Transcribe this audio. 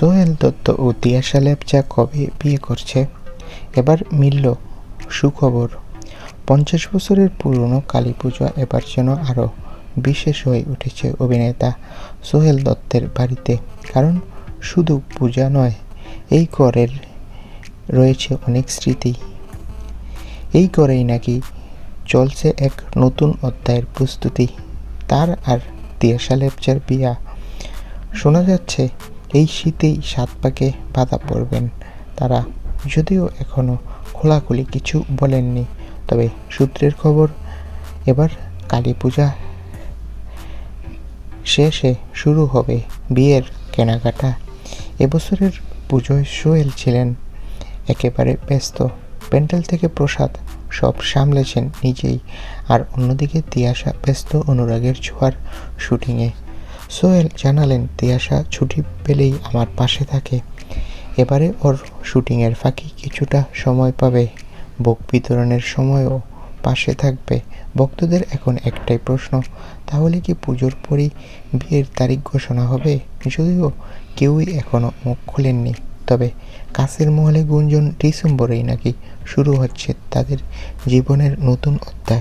সোহেল দত্ত ও তিয়াশা লেপচা কবে বিয়ে করছে? এবার মিলল সুখবর। পঞ্চাশ বছরের পুরনো কালী পুজো এবার যেন আরও বিশেষ হয়ে উঠেছে অভিনেতা সোহেল দত্তের বাড়িতে। কারণ শুধু পূজা নয়, এই করের রয়েছে অনেক স্মৃতি। এই করেই নাকি চলছে এক নতুন অধ্যায়ের প্রস্তুতি। তার আর তিয়াশা লেপচার বিয়া। শোনা যাচ্ছে এই শীতেই সাত পাকে বাধা পড়বেন তারা যদিও এখনও খোলাখুলি কিছু বলেননি, তবে সূত্রের খবর এবার কালী পূজা শেষে শুরু হবে বিয়ের কেনাকাটা। এবছরের পুজোয় সোহেল ছিলেন একেবারে ব্যস্ত। প্যান্ডেল থেকে প্রসাদ সব সামলেছেন নিজেই, আর অন্যদিকে তিয়াশা ব্যস্ত অনুরাগের ছোঁয়ার শুটিংয়ে সোহেল জানালেন, তিয়াশা ছুটি পেলেই আমার পাশে থাকে। এবারে ওর শুটিংয়ের ফাঁকি কিছুটা সময় পাবে। ভোগ বিতরণের সময়ও পাশে থাকবে। ভক্তদের এখন একটাই প্রশ্ন, তাহলে কি পুজোর পরই বিয়ের তারিখ ঘোষণা হবে? যদিও কেউই এখনও মুখ খোলেননি। তবে কাছের মহলে গুঞ্জন ডিসেম্বরেই নাকি শুরু হচ্ছে তাদের জীবনের নতুন অধ্যায়।